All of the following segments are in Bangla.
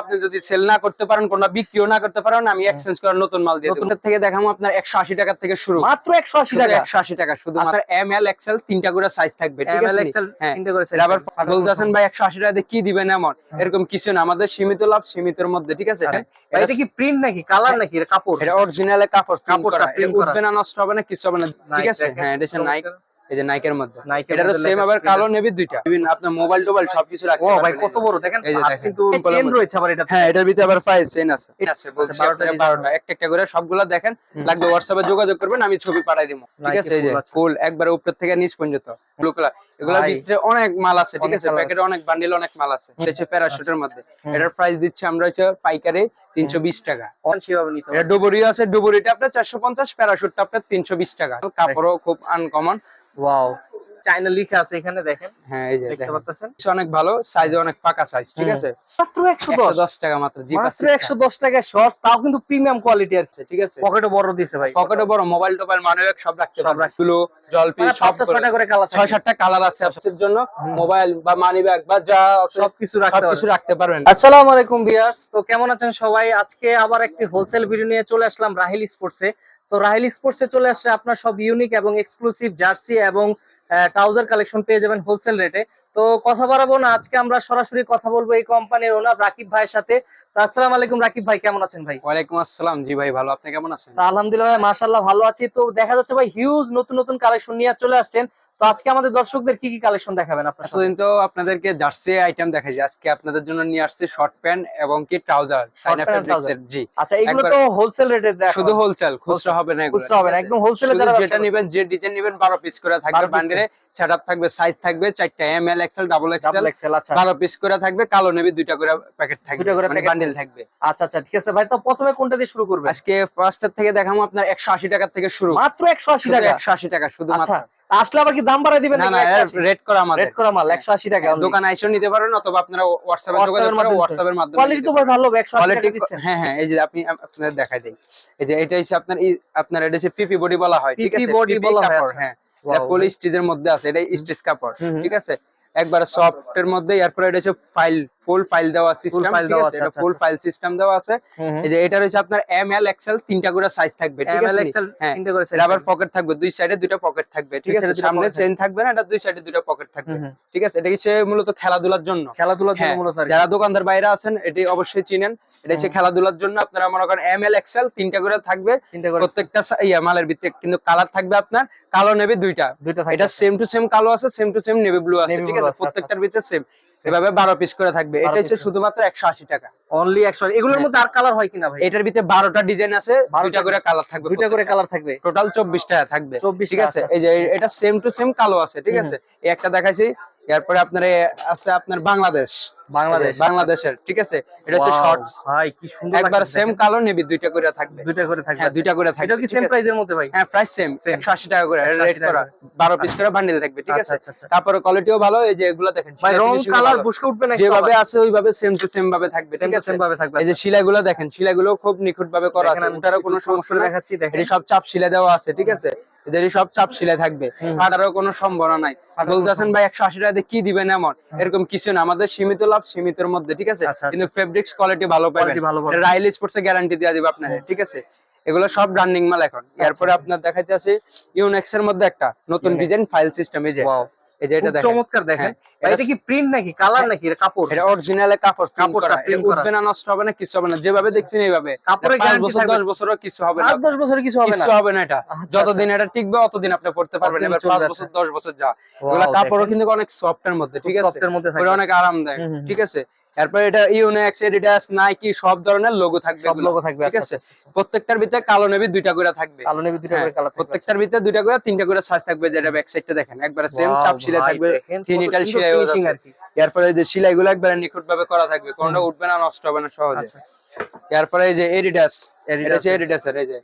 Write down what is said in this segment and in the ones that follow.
আপনি যদি সেল না করতে পারেন কোনটা বিক্রিও না করতে পারেন আমি এক্সচেঞ্জ করার নতুন মাল দিয়ে নতুন থেকে দেখাবো আপনার একশো আশি টাকা থেকে শুরু। মাত্র একশো আশি টাকা। একশো আশি টাকা শুধু আচ্ছা। এম এল এক্সেল তিনটা করে সাইজ থাকবে ঠিক আছে XL হ্যাঁ। তিনটে করে এর আবার বলতেছেন ভাই একশো আশি টাকা দিয়ে কি দিবেন এমন? এরকম কিছু না। আমাদের সীমিত লাভ সীমিতের মধ্যে ঠিক আছে? হ্যাঁ। এটা কি প্রিন্ট নাকি? কালার নাকি? এটা কাপড়? এটা অরিজিনাল কাপড় কাপড়টা করা। উঠবে না নষ্ট হবে না কিছু হবে না ঠিক আছে? হ্যাঁ এটা নাইক। এই যে নাইকের মধ্যে। এটারও সেম আবার কালো। নেবে দুইটা। বিভিন্ন আপনার মোবাইল টোবাইল সবকিছু রাখতে ও ভাই কত বড়? দেখেন এই যে কিন্তু চেন রয়েছে আবার এটা হ্যাঁ এটার ভিতরে আবার ফাইল চেন আছে। ঠিক আছে বলছি আচ্ছা, বারোটা আপনাকে design। বারোটা। একটা একটা করে সবগুলা দেখেন। লাগবে হোয়াটসঅ্যাপে যোগাযোগ করবেন আমি ছবি পাঠাই দিব। ঠিক আছে এই যে ফুল একবারে উপর থেকে নিচ পর্যন্ত। ব্লু কালার এগুলোর ভাই। ভিতরে অনেক মাল আছে ঠিক আছে? প্যাকেটে অনেক বান্ডিল অনেক মাল আছে। এটা হচ্ছে প্যারাশুটের মধ্যে। হুম। এটার প্রাইস দিচ্ছে আমরা হচ্ছে পাইকারি তিনশো বিশ টাকা। অন সেভাবে নিতে এটা ডুবুরি আছে ডুবুরিটা আপনার চারশো পঞ্চাশ প্যারাশুটটা আপনার তিনশো বিশ টাকা। কাপড়ও খুব আনকমন ওয়াও চাইনা লিখা আছে এখানে দেখেন। হ্যাঁ এই যে দেখতে। পাচ্ছেন? অনেক ভালো সাইজে অনেক পাকা সাইজ ঠিক আছে? মাত্র একশো একশো দশ দশ টাকা মাত্র জি মাত্র একশো দশ টাকা শর্ট তাও কিন্তু প্রিমিয়াম কোয়ালিটি আছে ঠিক আছে। পকেটে বড় দিছে ভাই। পকেটে বড় মোবাইল টোবাইল মানে সব রাখতে সব রাখল জলপি মানে সব করে। কালার ছয় সাতটা কালার আছে আপনাদের জন্য। মোবাইল বা মানি ব্যাগ বা যা সবকিছু রাখতে পারবেন। রাখতে পারবেন। আসসালামু আলাইকুম ভিউয়ার্স তো কেমন আছেন সবাই? আজকে আবার একটি হোলসেল ভিডিও নিয়ে চলে আসলাম রাহিল স্পোর্টসে তো রাহেল স্পোর্টসে চলে আসছে আপনার সব ইউনিক এবং এক্সক্লুসিভ জার্সি এবং ট্রাউজার কালেকশন পেয়ে যাবেন হোলসেল রেটে তো কথা বাড়াবো না আজকে আমরা সরাসরি কথা বলব এই কোম্পানির ওনার রাকিব ভাইয়ের সাথে। আসসালামু আলাইকুম রাকিব ভাই কেমন আছেন ভাই? ওয়ালাইকুম আসসালাম জি ভাই ভালো। আপনি কেমন আছেন? আলহামদুলিল্লাহ ভাই মাশাআল্লাহ ভালো আছি। তো দেখা যাচ্ছে ভাই হিউজ নতুন নতুন কালেকশন নিয়ে চলে আসছেন। তো আজকে আমাদের দর্শকদের কি কি কালেকশন দেখাবেন আপনার? এতদিন তো আপনাদেরকে জার্সি আইটেম দেখাই আজকে আপনাদের জন্য নিয়ে আসছে শর্ট প্যান্ট এবং কি ট্রাউজার জি। আচ্ছা এগুলো তো হোলসেল রেটে দেখা শুধু হোলসেল খুচরা হবে না এগুলো, খুচরা হবে না একদম হোলসেলে যারা যেটা নেবেন যে ডিজাইন নেবেন 12 পিস করে থাকবে বান্ডেলে সেটআপ থাকবে সাইজ থাকবে চারটা M L XL double XL আচ্ছা। 12 পিস করে থাকবে কালো নেবে দুইটা করে প্যাকেট থাকবে দুইটা করে মানে বান্ডেল থাকবে। আচ্ছা আচ্ছা ঠিক আছে। ভাই তো প্রথমে কোনটা দিয়ে শুরু করবে আজকে ফার্স্টের থেকে দেখাবো আপনার 180 টাকা থেকে শুরু। মাত্র একশো আশি টাকা? 180 টাকা শুধু আচ্ছা। আসলে আবার কি দাম বাড়ায় দিবেন না না রেট করা আমাদের। রেট করা মাল একশো আশি টাকা only। দোকানে এসে নিতে পারেন অথবা আপনারা হোয়াটসঅ্যাপে যোগাযোগ করে হোয়াটসঅ্যাপের মাধ্যমে কোয়ালিটি তো ভালো একশো আশি টাকা কোয়ালিটি দিচ্ছেন। হ্যাঁ হ্যাঁ এই যে আপনি আপনাদের দেখাই দেই। এই যে এটা হচ্ছে আপনার আপনার এটা হচ্ছে পিপি বডি বলা হয় ঠিক আছে? body PP বলা হয়, আচ্ছা। হ্যাঁ। এটা পলি স্টিচের মধ্যে আছে এটা স্টিচ কাপড়। ঠিক আছে? একবার সফট এর মধ্যে এরপর এটা হচ্ছে ফাইল ফুল ফাইল দেওয়া সিস্টেম file দেওয়া আছে, এটা আচ্ছা, ফুল আচ্ছা। ফাইল সিস্টেম দেওয়া আছে। এই যে এটা রয়েছে আপনার এম এল এক্সেল তিনটা করে সাইজ থাকবে ঠিক আছে? XL হ্যাঁ। তিনটে করে size রাবার পকেট থাকবে দুই সাইডে দুইটা পকেট থাকবে ঠিক আছে? সামনে চেন থাকবে। না এটা দুই সাইডে দুইটা পকেট থাকবে। ঠিক আছে? এটা হচ্ছে মূলত খেলাধুলার জন্য? খেলাধুলার জন্য হ্যাঁ, মূলত যারা দোকানদার বাইরে আছেন এটি অবশ্যই চিনেন। এটা হচ্ছে খেলাধুলার জন্য আপনারা মনে করেন এম এল এক্সেল তিনটা করে থাকবে। তিনটে করে প্রত্যেকটা সা- ইয়া মালের ভিতরে কিন্তু কালার থাকবে আপনার কালো নেবে দুইটা। এটা সেম টু সেম কালো আছে same two same navy blue আছে ঠিক আছে? আচ্ছা, প্রত্যেকটার ভিতরে সেম এভাবে বারো পিস করে থাকবে। এটা হচ্ছে শুধুমাত্র একশো আশি টাকা। অনলি একশো এগুলোর হ্যাঁ। মধ্যে আর কালার হয় কিনা ভাই? এটার ভিতরে বারোটা ডিজাইন আছে 12টা দুইটা করে কালার থাকবে দুইটা করে কালার থাকবে। টোটাল চব্বিশ টাকা থাকবে। 24 ঠিক আছে? আচ্ছা, এই যে এটা সেম টু সেম কালো আছে ঠিক আছে? একটা দেখাইছি এরপরে আপনার আছে আপনার বাংলাদেশ। বাংলাদেশ। বাংলাদেশের ঠিক আছে? এটা হচ্ছে শর্টস ভাই কি সুন্দর একবার সেম। কালো নেবি দুইটা করে থাকবে। দুইটা করে থাকবে হ্যাঁ দুইটা করে থাকবে এটা কি সেম প্রাইজের মধ্যে ভাই? হ্যাঁ প্রাইস সেম Same। একশো আশি টাকা করে 180 রেট টাকা। করা। করে। বারো পিস করে বান্ডিল থাকবে ঠিক আচ্ছা আছে? আচ্ছা আচ্ছা। তারপরে কোয়ালিটিও ভালো এই যে এগুলো দেখেন ভাই রং কালার। বুসকে উঠবে না যেভাবে আছে ওইভাবে সেম টু সেম ভাবে থাকবে ঠিক আছে? সেম ভাবে থাকবে এই যে শিলাগুলো দেখেন শিলাগুলো খুব নিখুঁত ভাবে করা আছে ওটারও কোনো সমস্যা দেখাচ্ছি দেখেন। সব চাপ শিলা দেওয়া আছে ঠিক আছে? এদের সব চাপ শিলে থাকবে। ফাটারও কোনো সম্ভাবনা নাই। বলতেছেন ভাই একশো আশি টাকা কি দিবেন এমন? এরকম কিছু না। আমাদের সীমিত লাভ সীমিতের মধ্যে ঠিক আছে? আচ্ছা, আচ্ছা, কিন্তু ফেব্রিক্স কোয়ালিটি ভালো পাবেন। রাইল স্পোর্টস এর গ্যারান্টি দিয়ে দিবে আপনাদের ঠিক আছে? এগুলো সব রানিং মাল এখন। এরপরে আপনার দেখাইতে আছে ইউনেক্স এর মধ্যে একটা নতুন ডিজাইন ফাইল সিস্টেম এই যে। এই যে এটা দেখেন। চমৎকার দেখেন। এটা এটা কি প্রিন্ট নাকি? কালার নাকি? কাপড়? এটা অরিজিনাল কাপড় কাপড়টা কাপড়টা উঠবে না নষ্ট হবে না কিছু হবে না। যেভাবে দেখছেন এইভাবে। বছর কিছু হবে না। কিছু হবে না। কিছু হবে না এটা। আচ্ছা, যতদিন এটা টিকবে অতদিন আপনি পড়তে পারবেন। এবার চলবে, আচ্ছা। বছর দশ বছর যা। এগুলা কাপড়ও কিন্তু অনেক সফট এর মধ্যে ঠিক আছে? এর মধ্যে অনেক আরামদায়ক। ঠিক আছে? এরপর এটা ইউনেক্স এডিডাস নাইকি সব ধরনের লোগো থাকবে সব লোগো থাকবে ঠিক আচ্ছা আছে? আচ্ছা, আচ্ছা। প্রত্যেকটার ভিতরে কালো নেবি দুইটা করে থাকবে। কালো নেবি দুটো হ্যাঁ, করে থাকবে প্রত্যেকটার ভিতরে দুইটা করে তিনটা করে সাইজ থাকবে যেটা ব্যাক সাইডটা দেখেন। একবার সেম চাপ শিলা থাকবে। থিনিটাল ফিনিশিং আর কি। এরপরে এই যে সেলাইগুলো একবারে নিখুঁত ভাবে করা থাকবে। কোনটা উঠবে না নষ্ট হবে না সহজে। এরপরে এই যে এডিডাস এডিডাস এডিডাস এর। এই যে।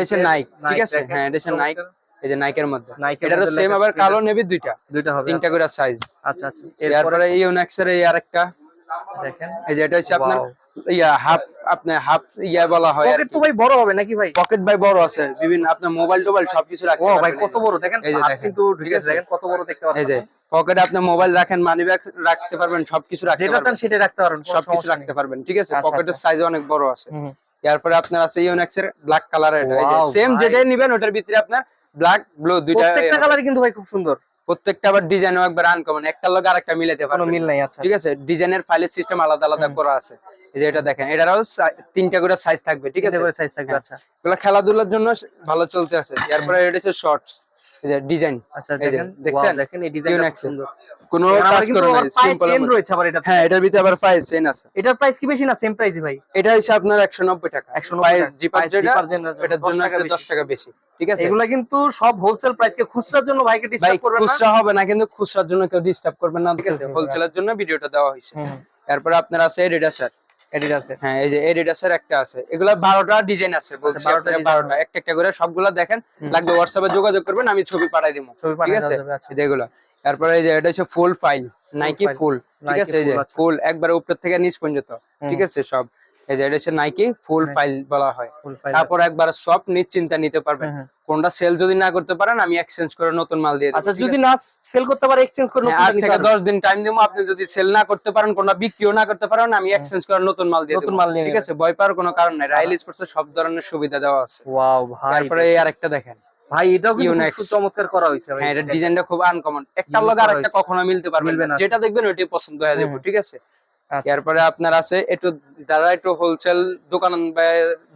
এটা নাইক ঠিক আছে? হ্যাঁ এটা হচ্ছে নাইক এই যে নাইকের মধ্যে। এটারও মধ্যে সেম আবার কালো নেভি দুইটা। দুইটা হবে তিনটা করে সাইজ আচ্ছা আচ্ছা। এরপরে ইউনেক্স এর এই আরেকটা। দেখেন। এই যে এটা হচ্ছে আপনার ইয়া হাফ আপনার হাফ ইয়া বলা হয় পকেট তো ভাই বড় হবে নাকি ভাই? পকেট বাই বড় আছে। বিভিন্ন আপনার মোবাইল টোবাইল সবকিছু রাখতে ও ভাই কত বড়? দেখেন এই যে কিন্তু ঠিক আছে? দেখেন কত বড় দেখতে এই যে পকেটে আপনি মোবাইল রাখেন মানি ব্যাগ রাখতে পারবেন সবকিছু রাখতে যেটা চান সেটা রাখতে পারবেন সবকিছু রাখতে পারবেন ঠিক আছে? আচ্ছা, পকেটের আচ্ছা। সাইজ অনেক বড় আছে। এরপরে আপনার আছে ইউনেক্স এর ব্ল্যাক কালার এটা। সেম ভাই। যেটাই নিবেন ওটার ভিতরে আপনার ব্ল্যাক ব্লু দুইটা প্রত্যেকটা কালারই কিন্তু ভাই খুব সুন্দর। প্রত্যেকটা আবার ডিজাইনও একবার আনকমন একটা লগে আরেকটা মিলাতে কোনো পারবেন। মিল নাই আচ্ছা ঠিক আছে? ডিজাইনের ফাইলের সিস্টেম আলাদা আলাদা। করা আছে। এই যে এটা দেখেন এটারও তিনটা করে সাইজ থাকবে ঠিক আছে? সাইজ থাকবে হ্যাঁ। আচ্ছা। এগুলো খেলাধুলার জন্য ভালো চলতে আছে। এরপরে এটা হচ্ছে শর্টস এই যে ডিজাইন আচ্ছা দেখেন দেখেন এই ডিজাইনটা। সুন্দর। কোনো কাজ করে নাই সিম্পল চেন রয়েছে আবার এটা হ্যাঁ এটার ভিতরে আবার ফাইল চেন আছে। এটার প্রাইস কি বেশি না সেম প্রাইসই ভাই? এটা হচ্ছে আপনার 190 টাকা। 190 পায়ে টাকা। জিপার পায়ে জিপার যেটা, এটার জন্য টাকা একটা বেশি। 10 টাকা বেশি ঠিক আছে? এগুলা কিন্তু সব হোলসেল প্রাইসকে খুচরার জন্য ভাইকে ভাই ডিসকাউন্ট করবেন না। খুচরা হবে না কিন্তু খুচরার জন্য কেউ ডিস্টার্ব করবেন না ঠিক আছে হোলসেলের জন্য ভিডিওটা দেওয়া হয়েছে হুম, তারপরে আপনার আছে হ্যাঁ এই যে এডিডাসের একটা আছে। এগুলা 12টা ডিজাইন আছে বলছি 12টা 12টা একটা একটা করে সবগুলা দেখেন লাগবে হোয়াটসঅ্যাপে যোগাযোগ করবেন আমি ছবি পাঠাই দেবো। ছবি ঠিক পাঠিয়ে আছে? দেওয়া আচ্ছা। এগুলা। তারপরে এই যে এটা হচ্ছে ফুল ফাইল নাইকি ফুল ঠিক আছে? এই যে ফুল একবারে উপর থেকে নিচ পর্যন্ত ঠিক আছে সব? এই যে এটা হচ্ছে নাইকি ফুল ফাইল বলা হয়। ফুল ফাইল তারপর একবার সব নিশ্চিন্তা নিতে পারবেন। কোনটা সেল যদি না করতে পারেন আমি এক্সচেঞ্জ করে নতুন মাল দিয়ে আচ্ছা যদি না সেল করতে পারে এক্সচেঞ্জ করে হ্যাঁ, নতুন থেকে পারবেন। দশ দিন টাইম দেবো। আপনি যদি সেল না করতে পারেন কোনটা বিক্রিও না করতে পারেন আমি এক্সচেঞ্জ করে নতুন মাল দিয়ে নতুন মাল নিয়ে ঠিক আছে? ভয় পাওয়ার কোনো কারণ নাই। রাইল স্পোর্টস সব ধরনের সুবিধা দেওয়া আছে। ওয়াও ভাই তারপরে এই আরেকটা দেখেন। ভাই এটাও কিন্তু চমৎকার করা হয়েছে ভাই হ্যাঁ এটা ডিজাইনটা খুব আনকমন একটা Unique লগে আরেকটা কখনো মিলতে পারবে না। না, যেটা দেখবেন ওইটাই পছন্দ হয়ে যাবে ঠিক আছে? আচ্ছা। এরপরে আপনার আছে একটু যারা একটু হোলসেল দোকান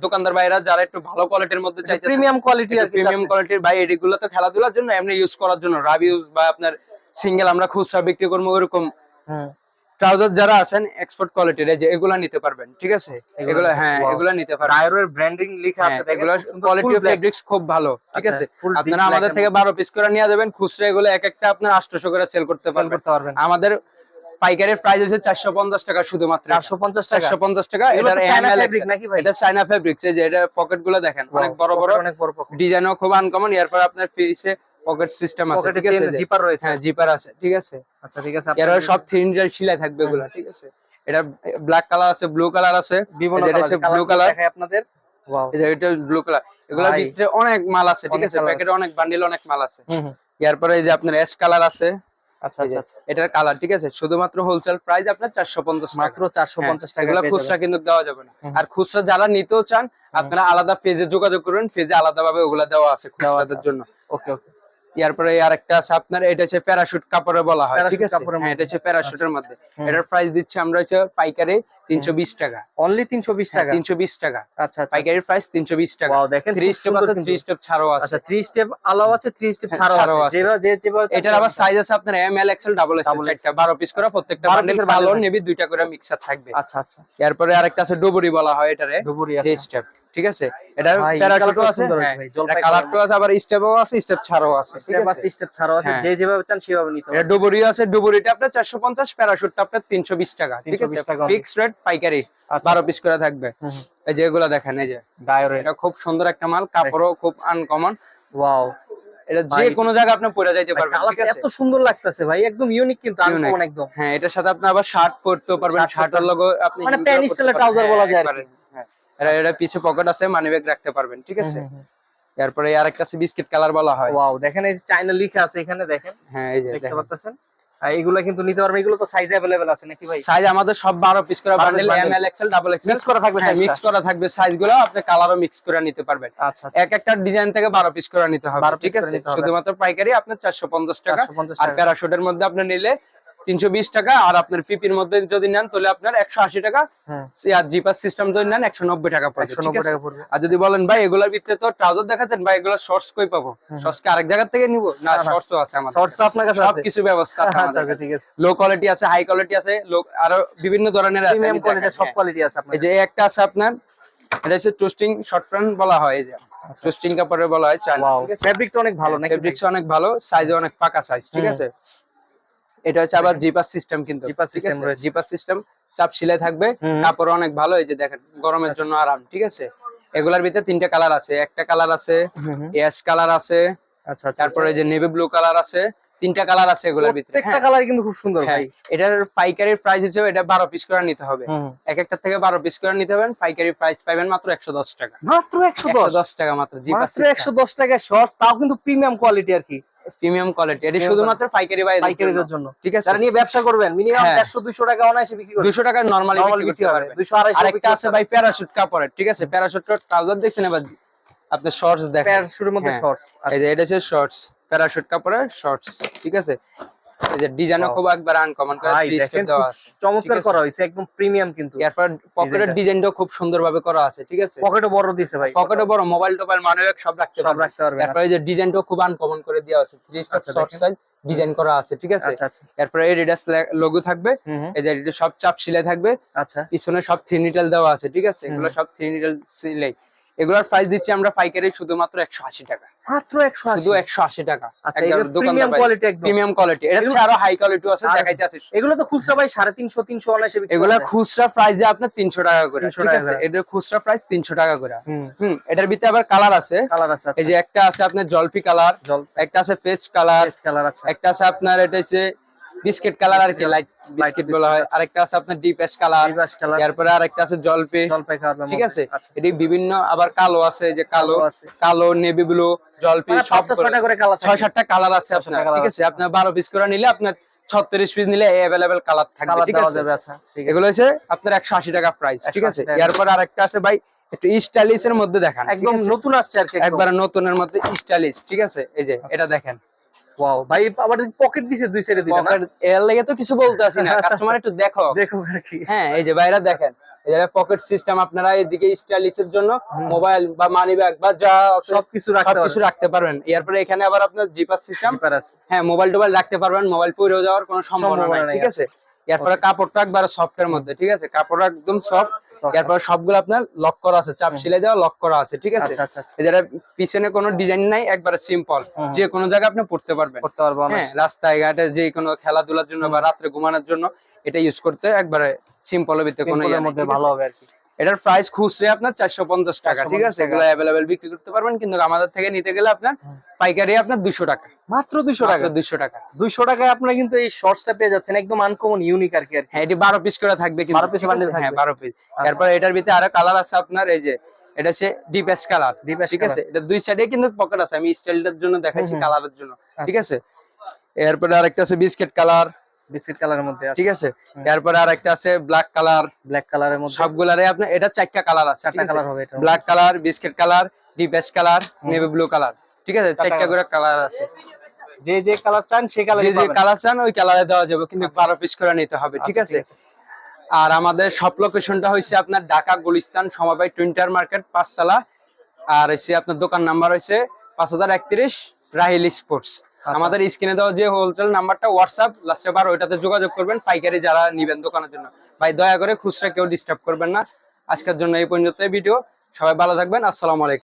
দোকানদার বাইরা যারা একটু ভালো কোয়ালিটির মধ্যে চাইতে প্রিমিয়াম কোয়ালিটি আর প্রিমিয়াম কোয়ালিটির ভাই এগুলো তো খেলাধুলার জন্য এমনি ইউজ করার জন্য রাব ইউজ বা আপনার সিঙ্গেল আমরা খুচরা বিক্রি করব ওরকম হুম ট্রাউজার যারা আছেন এক্সপোর্ট কোয়ালিটির এই যে এগুলা নিতে পারবেন ঠিক আছে? এগুলা এগুলো হ্যাঁ। এগুলা নিতে পারবেন। ডায়রের ব্র্যান্ডিং লেখা আছে সুন্দর, কোয়ালিটি অফ ফেব্রিক্স খুব ভালো ঠিক আচ্ছা, আছে? আপনারা আমাদের থেকে মধ্যে বারো পিস করে নিয়ে যাবেন খুচরা এগুলো এক একটা আপনার আটশোশো করে সেল করতে পারবেন। করতে পারবেন। আমাদের পাইকারের প্রাইস হচ্ছে চারশো পঞ্চাশ টাকা শুধুমাত্র চারশো পঞ্চাশ টাকা? চারশো পঞ্চাশ টাকা এগুলো এটার তো চায়না ফেব্রিক নাকি ভাই? এটা চাইনা ফেব্রিক্স এই যে এটা পকেটগুলো দেখেন অনেক বড় বড়। অনেক বড় পকেট ডিজাইনও খুব আনকমন এরপর আপনার পিসে পকেট সিস্টেম আছে ঠিক আছে। জিপার রয়েছে। হ্যাঁ জিপার আছে ঠিক আছে? আচ্ছা ঠিক আছে এর সব থ্রি সিলাই থাকবে এগুলা ঠিক আছে? এটা ব্ল্যাক কালার আছে ব্লু কালার আছে। বিভিন্ন এটা কালার দেখাই আপনাদের। ওয়াও এটা ব্লু কালার এগুলোর ভিতরে অনেক মাল আছে ঠিক আছে? প্যাকেটে অনেক বান্ডিল অনেক মাল আছে। এরপরে এই যে আপনার এস কালার আছে আচ্ছা আচ্ছা আচ্ছা। এটার কালার ঠিক আছে? শুধুমাত্র হোলসেল প্রাইস আপনার চারশো পঞ্চাশ মাত্র চারশো পঞ্চাশ টাকা এগুলো খুচরা কিন্তু দেওয়া যাবে না। আর খুচরা যারা নিতেও চান আপনারা আলাদা পেজে যোগাযোগ করবেন পেজে আলাদা ভাবে ওগুলা দেওয়া আছে দেওয়া আছে, খুচরাদের জন্য ওকে ওকে। এরপরে আরেকটা আছে আপনার এটা হচ্ছে প্যারাশুট কাপড়ে বলা হয় ঠিক আছে? হ্যাঁ এটা হচ্ছে প্যারাশুটের মধ্যে। হুম। এটার প্রাইস দিচ্ছে আমরা হচ্ছে পাইকারি তিনশো বিশ টাকা। অনলি তিনশো বিশ টাকা? তিনশো বিশ টাকা। আচ্ছা আচ্ছা। পাইকারি প্রাইস তিনশো বিশ টাকা। ওয়াও দেখেন থ্রি স্টেপ সুন্দর আছে কিন্তু। থ্রি স্টেপ ছাড়ও আছে। আচ্ছা থ্রি স্টেপ আলাও আছে থ্রি স্টেপ হ্যাঁ, ছাড়াও আছে। যেভাবে যে যেভাবে এটার আবার সাইজ আছে আপনার M L XL double XL চারটা বারো পিস করে প্রত্যেকটা 12 ভালো নেবি দুইটা করে মিক্সার থাকবে। আচ্ছা আচ্ছা। এরপরে আরেকটা আছে ডুবুরি বলা হয় এটারে। ডুবুরি আছে স্টেপ ঠিক আছে? এটা প্যারাশুটও আছে? জলপাই কালারটাও আছে আবার স্টেপও আছে স্টেপ ছাড়াও আছে স্টেপ আছে? স্টেপ ছাড়াও আছে হ্যাঁ। যে যেভাবে চান সেভাবে নিতে এটা ডুবুরি আছে ডুবুরিটা আপনার চারশো পঞ্চাশ প্যারাশুটটা আপনার তিনশো বিশ টাকা ঠিক আছে? ফিক্সড রেট পাইকারি আচ্ছা বারো পিস করে থাকবে। এই যে এগুলা দেখেন এই যে। ডায়রে এটা খুব সুন্দর একটা মাল কাপড়ও খুব আনকমন ওয়াও। এটা যে কোনো জায়গায় আপনি পরে যাইতে পারবেন কালারটা এত সুন্দর লাগতেছে ভাই একদম ইউনিক কিন্তু। আনকমন একদম। হ্যাঁ এটার সাথে আপনি আবার শার্ট পরতেও পারবেন শার্টের লগো আপনি মানে পারবেন। trouser বলা যায় এটা এটা পিছে পকেট আছে মানি ব্যাগ রাখতে পারবেন ঠিক আছে হুম, হুম, তারপরে আরেকটা আছে বিস্কিট কালার বলা হয় ওয়াও দেখেন এই যে চাইনা লেখা আছে এখানে দেখেন হ্যাঁ এই যে দেখতে পাচ্ছেন আর এগুলো কিন্তু নিতে পারবেন এগুলো তো সাইজ अवेलेबल আছে নাকি ভাই সাইজ আমাদের সব 12 পিস করে 12 bundle bundle। M L XL double XL mix করা থাকবে হ্যাঁ সাইজটা মিক্স করা থাকবে সাইজগুলো আপনি কালারও মিক্স করে নিতে পারবেন আচ্ছা আচ্ছা এক একটা ডিজাইন থেকে 12 পিস করে নিতে হবে 12 piece ঠিক করে আছে নিতে হবে। শুধুমাত্র পাইকারি আপনার 450 টাকা 450 আর টাকা প্যারাশুটের মধ্যে আপনি নিলে 320 টাকা আর আপনার পিপির মধ্যে যদি নেন তাহলে আপনার 180 টাকা। হুম আর জিপার সিস্টেম যদি নেন 190 টাকা পড়বে ঠিক 190 আছে? টাকা পড়বে। আর যদি বলেন ভাই এগুলোর ভিতরে তো ট্রাউজার দেখাচ্ছেন ভাই এগুলো শর্টস কই পাবো। শর্টস কি আরেক জায়গা থেকে নিব? না না, না। শর্টসও আছে আমাদের শর্টস আপনার কাছে সব কিছু ব্যবস্থা আছে আচ্ছা আচ্ছা ঠিক আছে। লো কোয়ালিটি আছে হাই কোয়ালিটি আছে low- আরও বিভিন্ন ধরনের আছে প্রিমিয়াম কোয়ালিটি সব হ্যাঁ। কোয়ালিটি আছে আপনার এই যে একটা আছে আপনার এটা হচ্ছে টুস্টিং শর্ট প্যান্ট বলা হয় এই যে। আচ্ছা। টুস্টিং কাপড়ের বলা হয় ঠিক ফেব্রিকটা অনেক ভালো নাকি ফেব্রিক্স অনেক ভালো সাইজে অনেক পাকা সাইজ ঠিক আছে? এটা হচ্ছে আবার জিপার সিস্টেম কিন্তু জিপার system রয়েছে। জিপার সিস্টেম চাপ সিলাই থাকবে। কাপড় অনেক ভালো এই যে দেখেন গরমের জন্য আরাম ঠিক আছে? এগুলার ভিতরে তিনটা কালার আছে একটা কালার আছে। অ্যাশ কালার আছে আচ্ছা আচ্ছা তারপরে এই যে নেভি ব্লু কালার আছে তিনটা কালার আছে এগুলার ভিতরে প্রত্যেকটা হ্যাঁ, কালার কিন্তু খুব সুন্দর হ্যাঁ ভাই। এটার পাইকারির প্রাইস হিসেবে এটা বারো পিস করে নিতে হবে। এক একটা থেকে বারো পিস করে নিতে হবেন পাইকারি প্রাইস পাবেন মাত্র একশো দশ টাকা। মাত্র একশো একশো দশ দশ টাকা মাত্র জিপার মাত্র একশো দশ টাকায় শর্টস তাও কিন্তু প্রিমিয়াম কোয়ালিটি আর কি। Premium quality. এটি শুধুমাত্র পাইকারি ভাই পাইকারিদের জন্য। ঠিক আছে? যারা নিয়ে ব্যবসা করবেন। মিনিমাম হ্যাঁ। দেড়শো দুইশো টাকা অনায়াসে বিক্রি করবেন। দুশো টাকা নরমালি বিক্রি করতে পারবেন। দুইশো আড়াইশো আরেকটা আছে ভাই প্যারাশুট কাপড়ের। ঠিক আছে? প্যারাশুট ট্রাউজার দেখছেন এবার আপনি শর্টস দেখেন। প্যারাশুটের মধ্যে হ্যাঁ। শর্টস এই যে এটা হচ্ছে শর্টস প্যারাশুট কাপড়ের শর্টস ঠিক আছে? এই যে ডিজাইনও খুব একবার আনকমন চমৎকার করা হয়েছে একদম প্রিমিয়াম কিন্তু। এরপর পকেটের ডিজাইনটা। ডিজাইনটাও খুব সুন্দরভাবে করা আছে ঠিক আছে? পকেটও বড় দিছে ভাই পকেটে বড় মোবাইল টোবাইল মানে সব রাখতে সব রাখতে পারবেন এরপরে এই যে ডিজাইনটাও খুব আনকমন করে দেওয়া আছে three star short size design করা আছে ঠিক আছে? আচ্ছা আচ্ছা। এরপরে এই রিডাস লোগো থাকবে এই যে এটা সব চাপ সিলাই থাকবে আচ্ছা। পিছনে সব থ্রি নিটেল দেওয়া আছে ঠিক আছে? এগুলো সব থ্রি নিটেল সিলাই। এগুলোর প্রাইস দিচ্ছি আমরা পাইকারি শুধুমাত্র একশো আশি টাকা। মাত্র একশো আশি। শুধু একশো আশি টাকা। আচ্ছা এগুলো প্রিমিয়াম কোয়ালিটি একদম। প্রিমিয়াম কোয়ালিটি এটা হচ্ছে আরও হাই কোয়ালিটি আছে দেখাইতে আছে এগুলো তো খুচরা ভাই সাড়ে তিনশো তিনশো অনায়াসে বিক্রি এগুলা খুচরা প্রাইসে আপনার তিনশো টাকা করে 300 ঠিক আছে। এটার খুচরা প্রাইস তিনশো টাকা করে। হুম। এটার ভিতরে আবার কালার আছে। কালার আছে আচ্ছা। এই যে একটা আছে আপনার জলপি কালার জল একটা আছে পেস্ট কালার পেস্ট কালার আছে একটা আছে আপনার এটা হচ্ছে বিস্কিট কালার আর কি লাইট বিস্কিট বলা হয়। আরেকটা আছে আপনার ডিপ এস কালার এরপরে আরেকটা আছে জলপি। জলপাই কালার ঠিক আছে? এটি বিভিন্ন আবার কালো আছে এই যে কালো। কালো নেভি ব্লু জলপি সব ছয়টা করে। কালার ছয় সাতটা কালার আছে আপনার ঠিক আছে? আছে। আপনার বারো পিস করে নিলে আপনার ছত্রিশ পিস নিলে অ্যাভেলেবেল কালার থাকবে ঠিক দেওয়া আছে? যাবে আচ্ছা ঠিক এগুলো হচ্ছে আপনার একশো আশি টাকা প্রাইস ঠিক আছে। এরপর আরেকটা আছে ভাই একটু স্টাইলিশ এর মধ্যে দেখান একদম নতুন আসছে আর কি একবার নতুনের মধ্যে স্টাইলিশ ঠিক আছে? এই যে। এটা দেখেন। ওয়াও ভাই আবার পকেট দিছে দুই সাইডে দুইটা না? এর লাগে তো কিছু বলতে আসি না আচ্ছা, কাস্টমার একটু দেখো। দেখো আর কি। হ্যাঁ এই যে বাইরে দেখেন এই পকেট সিস্টেম আপনারা এদিকে স্টাইলিশের জন্য মোবাইল বা মানি ব্যাগ বা যা সবকিছু রাখতে সবকিছু রাখতে পারবেন। এরপরে এখানে আবার আপনার জিপার সিস্টেম হ্যাঁ মোবাইল টোবাইল রাখতে পারবেন মোবাইল পড়ে যাওয়ার কোনো সম্ভাবনা নাই নাই, ঠিক আছে? এরপরে কাপড়টা একবার সফটের মধ্যে ঠিক আছে? কাপড় একদম সফট এরপর সবগুলো আপনার লক করা আছে চাপ সেলাই দেওয়া লক করা আছে ঠিক আছে? আচ্ছা আচ্ছা আচ্ছা। যেটা পিছনে কোনো ডিজাইন নাই একবারে সিম্পল। যে কোনো জায়গায় আপনি পড়তে পারবেন। পড়তে পারব হ্যাঁ রাস্তায় ঘাটে যে কোনো খেলাধুলার জন্য বা। রাত্রে ঘুমানোর জন্য এটা ইউজ করতে একবারে সিম্পলের ভিতরে কোনো ইয়ে মধ্যে ভালো হবে আর কি। এটার প্রাইস খুচরে আপনার চারশো পঞ্চাশ টাকা ঠিক আছে? এগুলো অ্যাভেলেবেল বিক্রি করতে পারবেন কিন্তু আমাদের থেকে নিতে গেলে আপনার পাইকারি আপনার দুশো টাকা। মাত্র দুইশো টাকা? দুশো টাকা। দুইশো টাকায় আপনারা কিন্তু এই শর্টসটা পেয়ে যাচ্ছেন একদম আনকমন ইউনিক আর কি আর হ্যাঁ এটি বারো পিস করে থাকবে কিন্তু। 12 piece ঠিক bundle হ্যাঁ বারো পিস তারপর এটার ভিতরে আরও কালার আছে আপনার এই যে এটা হচ্ছে ডিপ এস কালার ash ঠিক আছে? এটা দুই সাইডে কিন্তু পকেট আছে আমি স্টাইলটার জন্য দেখাইছি। কালারের জন্য ঠিক আচ্ছা। আছে? এরপরে আরেকটা আছে বিস্কিট কালার বিস্কিট কালারের মধ্যে ঠিক আছে? হুম। এরপরে আরেকটা আছে ব্ল্যাক কালার। ব্ল্যাক কালারের মধ্যে। সবগুলারে আপনার এটা চারটা কালার আছে চারটা কালার হবে এটা black colour biscuit colour deep ash colour navy blue colour ঠিক আছে? চারটা করে কালার আছে। যে যে কালার চান সেই কালার যে কালার চান ওই কালারে দেওয়া যাবে কিন্তু আচ্ছা। বারো পিস করে নিতে হবে ঠিক আচ্ছা, আছে? আর আমাদের সব লোকেশনটা হয়েছে আপনার ঢাকা গুলিস্তান সমবায় টুইন্টার মার্কেট পাঁচতলা। আর হচ্ছে আপনার দোকান নাম্বার হয়েছে পাঁচ হাজার একত্রিশ রাহিল স্পোর্টস। আচ্ছা। আমাদের স্ক্রিনে দেওয়া যে হোলসেল নাম্বারটা হোয়াটসঅ্যাপ লাস্টে বার ওইটাতে যোগাযোগ করবেন পাইকারি যারা নিবেন দোকানের জন্য। ভাই, দয়া করে খুচরা কেউ ডিস্টার্ব করবেন না। আজকের জন্য এই পর্যন্ত ভিডিও সবাই ভালো থাকবেন। আসসালামু আলাইকুম।